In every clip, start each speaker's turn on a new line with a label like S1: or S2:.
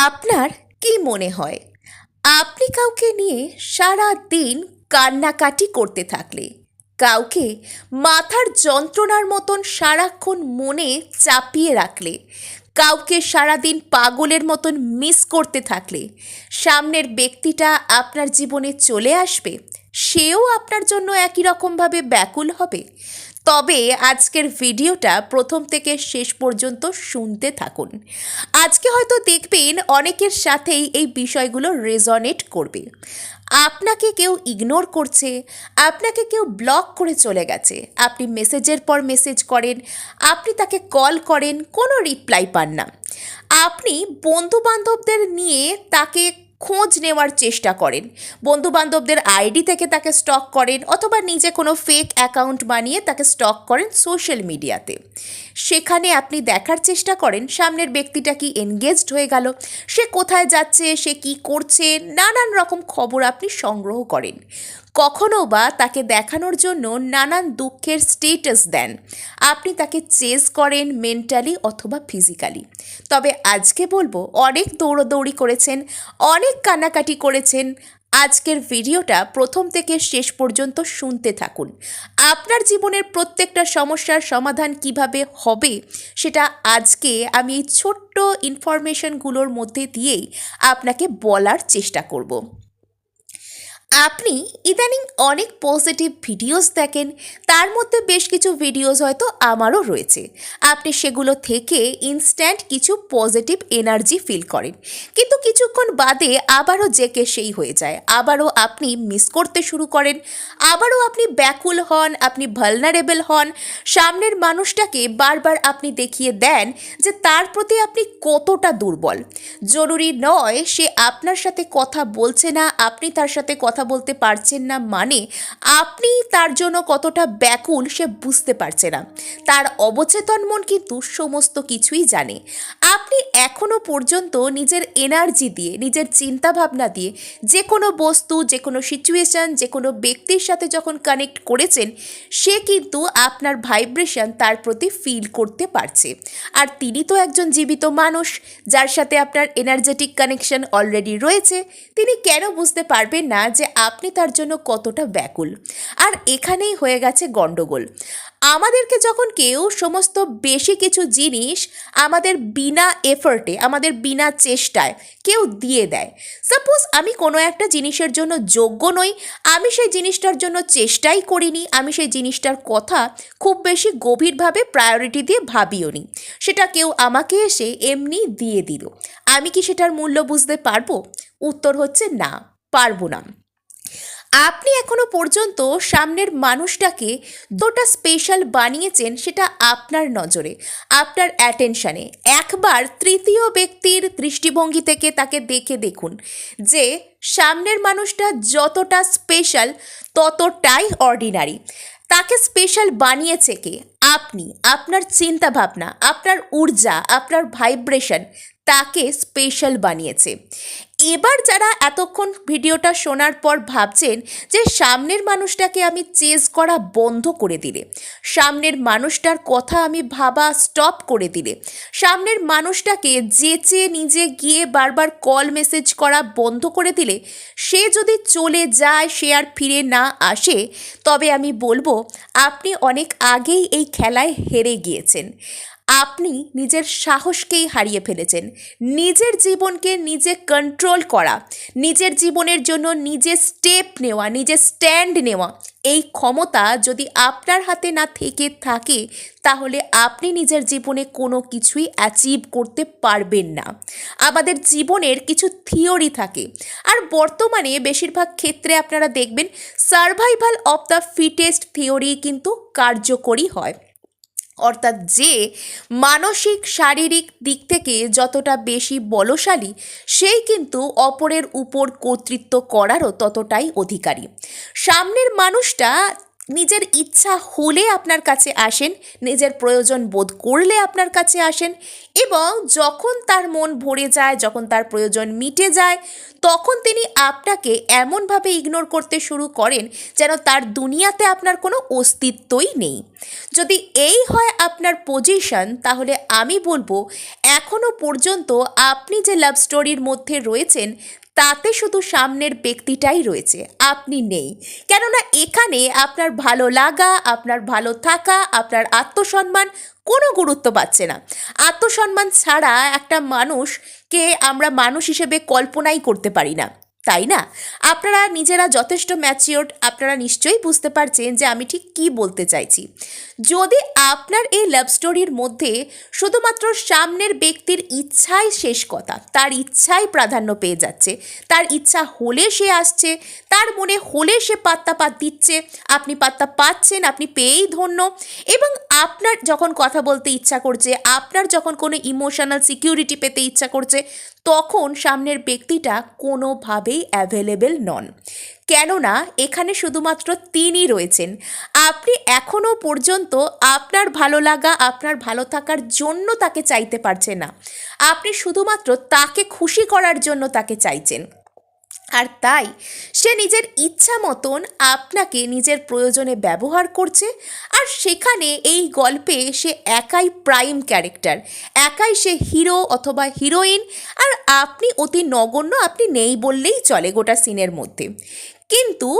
S1: আপনার কি মনে হয়? আপনি কাউকে নিয়ে সারা দিন কান্নাকাটি করতে থাকলে, কাউকে মাথার যন্ত্রণার মতন সারাক্ষণ মনে চাপিয়ে রাখলে, কাউকে সারাদিন পাগলের মতন মিস করতে থাকলে, সামনের ব্যক্তিটা আপনার জীবনে চলে আসবে? সেও আপনার জন্য একই রকমভাবে ব্যাকুল হবে। তবে আজকের ভিডিওটা প্রথম থেকে শেষ পর্যন্ত শুনতে থাকুন। আজকে হয়তো দেখবেন অনেকের সাথেই এই বিষয়গুলো রেজনেট করবে। আপনাকে কেউ ইগনোর করছে, আপনাকে কেউ ব্লক করে চলে গেছে। আপনি মেসেজের পর মেসেজ করেন, আপনি তাকে কল করেন, কোনো রিপ্লাই পান না। আপনি বন্ধু বান্ধবদের নিয়ে তাকে খোঁজ নেওয়ার চেষ্টা করেন। বন্ধুবান্ধবদের আইডি থেকে তাকে স্টক করেন অথবা নিজে কোনো ফেক অ্যাকাউন্ট বানিয়ে তাকে স্টক করেন সোশ্যাল মিডিয়াতে সেখানে আপনি দেখার চেষ্টা করেন, সামনের ব্যক্তিটা কি এনগেজড হয়ে গেল, সে কোথায় যাচ্ছে, সে কি করছে, নানান রকম খবর আপনি সংগ্রহ করেন। কখনো বা তাকে দেখানোর জন্য নানান দুঃখের স্টেটাস দেন। আপনি তাকে চেজ করেন মেন্টালি অথবা ফিজিক্যালি তবে আজকে বলব, অনেক দৌড়দৌড়ি করেছেন, অনেক কান্নাকাটি করেছেন। আজকের ভিডিওটা প্রথম থেকে শেষ পর্যন্ত শুনতে থাকুন। আপনার জীবনের প্রত্যেকটা সমস্যার সমাধান কীভাবে হবে, সেটা আজকে আমি এই ছোট্ট ইনফরমেশনগুলোর মধ্যে দিয়েই আপনাকে বলার চেষ্টা করব। আপনি ইদানিং অনেক পজিটিভ ভিডিওস দেখেন, তার মধ্যে বেশ কিছু ভিডিওস হয়তো আমারও রয়েছে। আপনি সেগুলো থেকে ইনস্ট্যান্ট কিছু পজিটিভ এনার্জি ফিল করেন। কিন্তু কিছুক্ষণ বাদে আবারও জেকে সেই হয়ে যায়। আবারও আপনি মিস করতে শুরু করেন। আবারও আপনি ব্যাকুল হন, আপনি ভালনারেবল হন। সামনের মানুষটাকে বারবার আপনি দেখিয়ে দেন যে তার প্রতি আপনি কতটা দুর্বল। জরুরি নয় সে আপনার সাথে কথা বলছে না, আপনি তার সাথে কথা বলতে পারছেন না মানে আপনি তার জন্য কতটা ব্যাকুল সে বুঝতে পারছে না। তার অবচেতন মন কিন্তু সমস্ত কিছুই জানে। আপনি এখনও পর্যন্ত নিজের এনার্জি দিয়ে, নিজের চিন্তা ভাবনা দিয়ে যে কোনো বস্তু যে কোনো সিচুয়েশন যে কোনো ব্যক্তির সাথে যখন কানেক্ট করেছেন, সে কিন্তু আপনার ভাইব্রেশন তার প্রতি ফিল করতে পারছে। আর তিনি তো একজন জীবিত মানুষ, যার সাথে আপনার এনার্জেটিক কানেকশন অলরেডি রয়েছে। তিনি কেন বুঝতে পারবেন না যে আপনি তার জন্য কতটা ব্যাকুল। আর এখানেই হয়ে গেছে গণ্ডগোল। আমাদেরকে যখন কেউ সমস্ত বেশি কিছু জিনিস আমাদের বিনা এফার্টে, আমাদের বিনা চেষ্টায় কেউ দিয়ে দেয়। সাপোজ আমি কোনো একটা জিনিসের জন্য যোগ্য নই, আমি সেই জিনিসটার জন্য চেষ্টাই করিনি, আমি সেই জিনিসটার কথা খুব বেশি গভীরভাবে প্রায়োরিটি দিয়ে ভাবিও নি। সেটা কেউ আমাকে এসে এমনি দিয়ে দিল। আমি কি সেটার মূল্য বুঝতে পারব? উত্তর হচ্ছে না, পারব না। আপনি এখনও পর্যন্ত সামনের মানুষটাকে দুটা স্পেশাল বানিয়েছেন সেটা আপনার নজরে, আপনার অ্যাটেনশানে একবার তৃতীয় ব্যক্তির দৃষ্টিভঙ্গি থেকে তাকে দেখে দেখুন যে সামনের মানুষটা যতটা স্পেশাল ততটাই অর্ডিনারি তাকে স্পেশাল বানিয়েছে কে? আপনি, আপনার চিন্তা ভাবনা আপনার ঊর্জা, আপনার ভাইব্রেশন তাকে স্পেশাল বানিয়েছে। এবার যারা এতক্ষণ ভিডিওটা শোনার পর ভাবছেন যে সামনের মানুষটাকে আমি চেজ করা বন্ধ করে দিলে, সামনের মানুষটার কথা আমি ভাবা স্টপ করে দিলে, সামনের মানুষটাকে যেচে নিজে গিয়ে বারবার কল মেসেজ করা বন্ধ করে দিলে, সে যদি চলে যায়, সে আর ফিরে না আসে, তবে আমি বলব, আপনি অনেক আগেই এই খেলায় হেরে গিয়েছেন। আপনি নিজের সাহসকেই হারিয়ে ফেলেছেন। নিজের জীবনকে নিজে কন্ট্রোল করা, নিজের জীবনের জন্য নিজে স্টেপ নেওয়া, নিজে স্ট্যান্ড নেওয়া, এই ক্ষমতা যদি আপনার হাতে না থেকে থাকে, তাহলে আপনি নিজের জীবনে কোনো কিছুই অ্যাচিভ করতে পারবেন না। আমাদের জীবনের কিছু থিওরি থাকে। আর বর্তমানে বেশিরভাগ ক্ষেত্রে আপনারা দেখবেন survival of the fittest theory কিন্তু কার্যকরী হয়। অর্থাৎ যে মানসিক, শারীরিক দিক থেকে যতটা বেশি বলশালী, সেই কিন্তু অপরের উপর কর্তৃত্ব করারও ততটাই অধিকারী। সামনের মানুষটা নিজের ইচ্ছা হলে আপনার কাছে আসেন, নিজের প্রয়োজন বোধ করলে আপনার কাছে আসেন এবং যখন তার মন ভরে যায়, যখন তার প্রয়োজন মিটে যায়, তখন তিনি আপনাকে এমনভাবে ইগনোর করতে শুরু করেন যেন তার দুনিয়াতে আপনার কোনো অস্তিত্বই নেই। যদি এই হয় আপনার পজিশন তাহলে আমি বলব এখনও পর্যন্ত আপনি যে লাভ স্টোরির মধ্যে রয়েছেন তাতে শুধু সামনের ব্যক্তিটাই রয়েছে, আপনি নেই। কেননা এখানে আপনার ভালো লাগা, আপনার ভালো থাকা, আপনার আত্মসম্মান কোনো গুরুত্ব পাচ্ছে না। আত্মসম্মান ছাড়া একটা মানুষকে আমরা মানুষ হিসেবে কল্পনাই করতে পারি না। তাই না? আপনারা নিজেরা যথেষ্ট ম্যাচিওর্ড আপনারা নিশ্চয়ই বুঝতে পারছেন যে আমি ঠিক কী বলতে চাইছি। যদি আপনার এই লাভ স্টোরির মধ্যে শুধুমাত্র সামনের ব্যক্তির ইচ্ছাই শেষ কথা, তার ইচ্ছাই প্রাধান্য পেয়ে যাচ্ছে, তার ইচ্ছা হলে সে আসছে, তার মনে হলে সে পাত্তা পাত দিচ্ছে, আপনি পাত্তা পাচ্ছেন, আপনি পেয়েই ধন্য, এবং আপনার যখন কথা বলতে ইচ্ছা করছে, আপনার যখন কোনো ইমোশনাল সিকিউরিটি পেতে ইচ্ছা করছে, তখন সামনের ব্যক্তিটা কোনোভাবেই অ্যাভেলেবেল নন। কেননা এখানে শুধুমাত্র তিনি রয়েছেন। আপনি এখনও পর্যন্ত আপনার ভালো লাগা, আপনার ভালো থাকার জন্য তাকে চাইতে পারছে না। আপনি শুধুমাত্র তাকে খুশি করার জন্য তাকে চাইছেন। আর তাই সে নিজের ইচ্ছা মতন আপনাকে নিজের প্রয়োজনে ব্যবহার করছে আর সেখানে এই গল্পে সে একাই প্রাইম ক্যারেক্টার একাই সে হিরো অথবা হিরোইন আর আপনি অতি নগণ্য আপনি নেই বললেই চলে গোটা সিনের মধ্যে। কিন্তু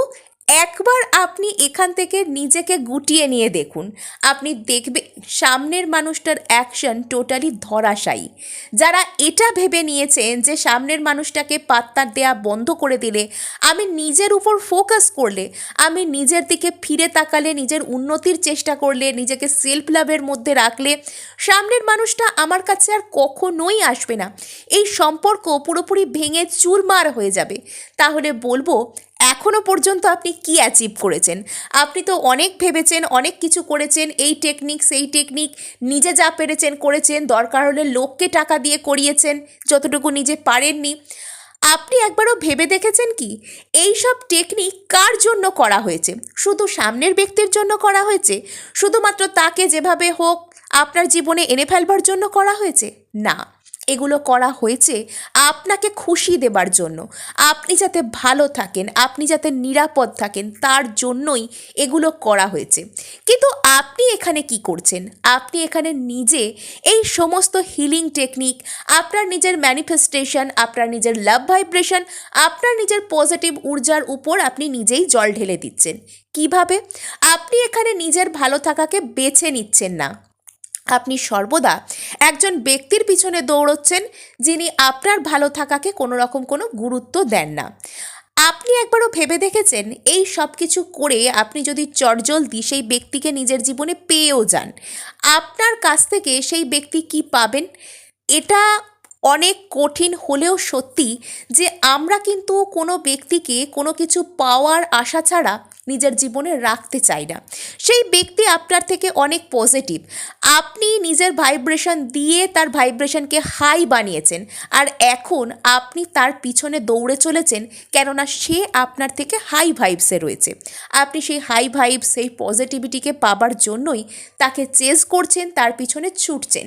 S1: একবার আপনি এখান থেকে নিজেকে গুটিয়ে নিয়ে দেখুন। আপনি দেখবে সামনের মানুষটার অ্যাকশন টোটালি ধরাশায়ী। যারা এটা ভেবে নিয়েছেন যে সামনের মানুষটাকে পাত্তা দেয়া বন্ধ করে দিলে, আমি নিজের উপর ফোকাস করলে, আমি নিজের দিকে ফিরে তাকালে, নিজের উন্নতির চেষ্টা করলে, নিজেকে সেলফ লাভের মধ্যে রাখলে, সামনের মানুষটা আমার কাছে আর কখনোই আসবে না। এই সম্পর্ক পুরোপুরি ভেঙে চুরমার হয়ে যাবে। তাহলে বলব এখনও পর্যন্ত আপনি কি অ্যাচিভ করেছেন? আপনি তো অনেক ভেবেছেন, অনেক কিছু করেছেন, এই টেকনিক সেই টেকনিক নিজে যা পেরেছেন করেছেন, দরকার হলে লোককে টাকা দিয়ে করিয়েছেন, যতটুকু নিজে পারেননি। আপনি একবারও ভেবে দেখেছেন কি? এই সব টেকনিক কার জন্য করা হয়েছে? শুধু সামনের ব্যক্তির জন্য করা হয়েছে? শুধুমাত্র তাকে যেভাবে হোক আপনার জীবনে এনে ফেলবার জন্য করা হয়েছে? না। এগুলো করা হয়েছে আপনাকে খুশি দেবার জন্য। আপনি যাতে ভালো থাকেন, আপনি যাতে নিরাপদ থাকেন, তার জন্যই এগুলো করা হয়েছে। কিন্তু আপনি এখানে কি করছেন? আপনি এখানে নিজে এই সমস্ত হিলিং টেকনিক আপনার নিজের ম্যানিফেস্টেশন আপনার নিজের লাভ ভাইব্রেশন আপনার নিজের পজিটিভ ঊর্জার উপর আপনি নিজেই জল ঢেলে দিচ্ছেন। কীভাবে? আপনি এখানে নিজের ভালো থাকাকে বেছে নিচ্ছেন না। আপনি সর্বদা একজন ব্যক্তির পিছনে দৌড়চ্ছেন যিনি আপনার ভালো থাকাকে কোনো রকম কোনো গুরুত্ব দেন না। আপনি একবারও ভেবে দেখেছেন এই সব কিছু করে আপনি যদি চটজলদি সেই ব্যক্তিকে নিজের জীবনে পেয়েও যান, আপনার কাছ থেকে সেই ব্যক্তি কি পাবেন? এটা অনেক কঠিন হলেও সত্যি যে আমরা কিন্তু কোনো ব্যক্তিকে কোনো কিছু পাওয়ার আশা ছাড়া নিজের জীবনে রাখতে চাই না। সেই ব্যক্তি আপনার থেকে অনেক পজিটিভ আপনি নিজের ভাইব্রেশন দিয়ে তার ভাইব্রেশনকে হাই বানিয়েছেন। আর এখন আপনি তার পিছনে দৌড়ে চলেছেন, কেননা সে আপনার থেকে হাই ভাইবসে রয়েছে। আপনি সেই হাই ভাইবস সেই পজিটিভিটিকে পাবার জন্যই তাকে চেস করছেন, তার পিছনে ছুটছেন।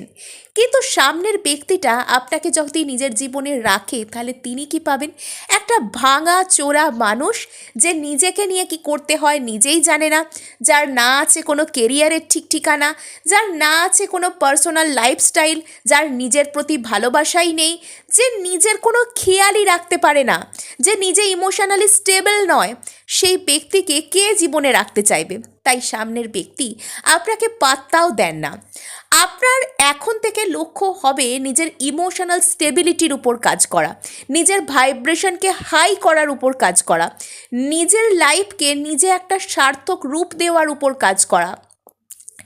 S1: কিন্তু সামনের ব্যক্তিটা আপনাকে যদি নিজের জীবনে রাখে, তাহলে তিনি কি পাবেন? একটা ভাঙা চোরা মানুষ যে নিজেকে নিয়ে কি করতে হয় নিজেই জানে না। যার না আছে কোনো কেরিয়ারের ঠিক ঠিকানা, যার না আছে কোনো পার্সোনাল লাইফস্টাইল যার নিজের প্রতি ভালোবাসাই নেই, যে নিজের কোনো খেয়ালই রাখতে পারে না, যে নিজে ইমোশনালি স্টেবল নয়, সেই ব্যক্তিকে কে জীবনে রাখতে চাইবে? তাই সামনের ব্যক্তি আপনাকে পাত্তাও দেন না। আপনার এখন থেকে লক্ষ্য হবে নিজের ইমোশনাল স্টেবিলিটির উপর কাজ করা, নিজের ভাইব্রেশনকে হাই করার উপর কাজ করা, নিজের লাইফকে নিজে একটা সার্থক রূপ দেওয়ার উপর কাজ করা।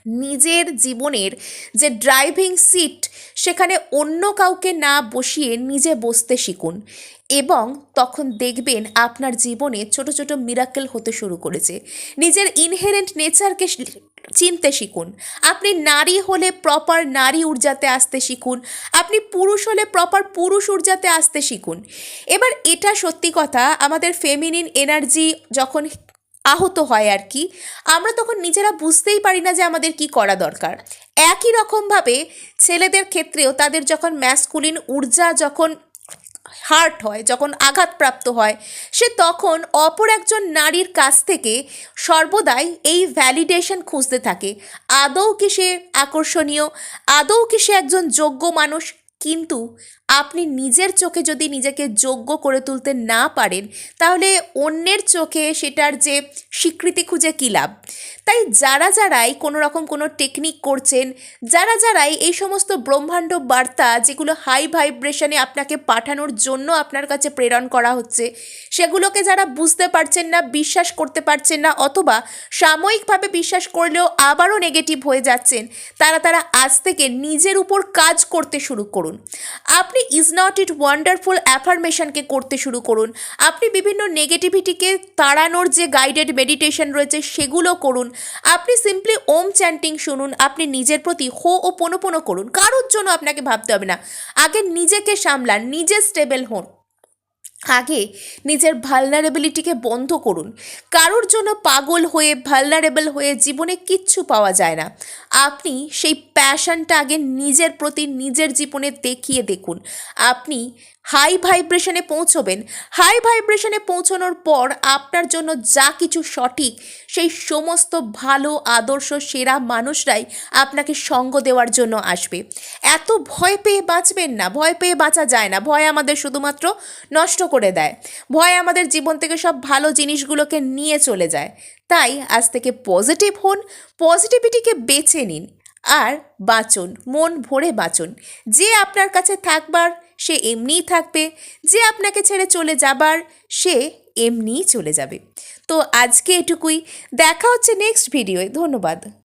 S1: নিজের জীবনের যে ড্রাইভিং সিট সেখানে অন্য কাউকে না বসিয়ে নিজে বসতে শিখুন। এবং তখন দেখবেন আপনার জীবনে ছোট ছোট মিরাকেল হতে শুরু করেছে। নিজের ইনহেরেন্ট নেচারকে চিনতে শিখুন। আপনি নারী হলে প্রপার নারী ঊর্জাতে আসতে শিখুন। আপনি পুরুষ হলে প্রপার পুরুষ ঊর্জাতে আসতে শিখুন। এবার এটা সত্যি কথা, আমাদের ফেমিনিন এনার্জি যখন আহত হয় আর কি। আমরা তখন নিজেরা বুঝতেই পারি না যে আমাদের কি করা দরকার। একই রকমভাবে ছেলেদের ক্ষেত্রেও তাদের যখন ম্যাসকুলিন ঊর্জা যখন হার্ট হয়, যখন আঘাতপ্রাপ্ত হয়, সে তখন অপর একজন নারীর কাছ থেকে সর্বদাই এই ভ্যালিডেশন খুঁজতে থাকে। আদৌ কি সে আকর্ষণীয়? আদৌ কি সে একজন যোগ্য মানুষ? কিন্তু আপনি নিজের চোখে যদি নিজেকে যোগ্য করে তুলতে না পারেন, তাহলে অন্যের চোখে সেটার যে স্বীকৃতি খুঁজে কী লাভ? তাই যারা যারাই কোনো রকম কোনো টেকনিক করছেন, যারা যারাই এই সমস্ত ব্রহ্মাণ্ড বার্তা যেগুলো হাই ভাইব্রেশনে আপনাকে পাঠানোর জন্য আপনার কাছে প্রেরণ করা হচ্ছে, সেগুলোকে যারা বুঝতে পারছেন না, বিশ্বাস করতে পারছেন না অথবা সাময়িকভাবে বিশ্বাস করলেও আবারও নেগেটিভ হয়ে যাচ্ছেন, তারা তারা আজ থেকে নিজের উপর কাজ করতে শুরু করুন। আপনি ইজ নট ইট ওয়ান্ডারফুল অ্যাফার্মেশনকে করতে শুরু করুন। আপনি বিভিন্ন নেগেটিভিটিকে তাড়ানোর যে গাইডেড মেডিটেশন রয়েছে সেগুলো করুন। আপনি সিম্পলি ওম চ্যান্টিং শুনুন, আপনি নিজের প্রতি হো ও পোনো করুন। কারোর জন্য আপনাকে ভাবতে হবে না। আগে নিজেকে সামলান, নিজে স্টেবল হন। আগে নিজের ভালনারেবিলিটিকে বন্ধ করুন। কারোর জন্য পাগল হয়ে ভালনারেবল হয়ে জীবনে কিচ্ছু পাওয়া যায় না। আপনি সেই প্যাশনটা আগে নিজের প্রতি নিজের জীবনে দেখিয়ে দেখুন। আপনি হাই ভাইব্রেশনে পৌঁছবেন। হাই ভাইব্রেশনে পৌঁছানোর পর আপনার জন্য যা কিছু সঠিক, সেই সমস্ত ভালো, আদর্শ, সেরা মানুষরাই আপনাকে সঙ্গ দেওয়ার জন্য আসবে। এত ভয় পেয়ে বাঁচবেন না। ভয় পেয়ে বাঁচা যায় না। ভয় আমাদের শুধুমাত্র নষ্ট করে দেয়। ভয় আমাদের জীবন থেকে সব ভালো জিনিসগুলোকে নিয়ে চলে যায়। তাই আজ থেকে পজিটিভ হন, পজিটিভিটিকে বেছে নিন। আর বাঁচুন, মন ভরে বাঁচুন। যে আপনার কাছে থাকবার সে এমনিই থাকবে। যে আপনাকে ছেড়ে চলে যাবার, সে এমনিই চলে যাবে। তো আজকে এটুকুই। দেখা হচ্ছে নেক্সট ভিডিওয় ধন্যবাদ।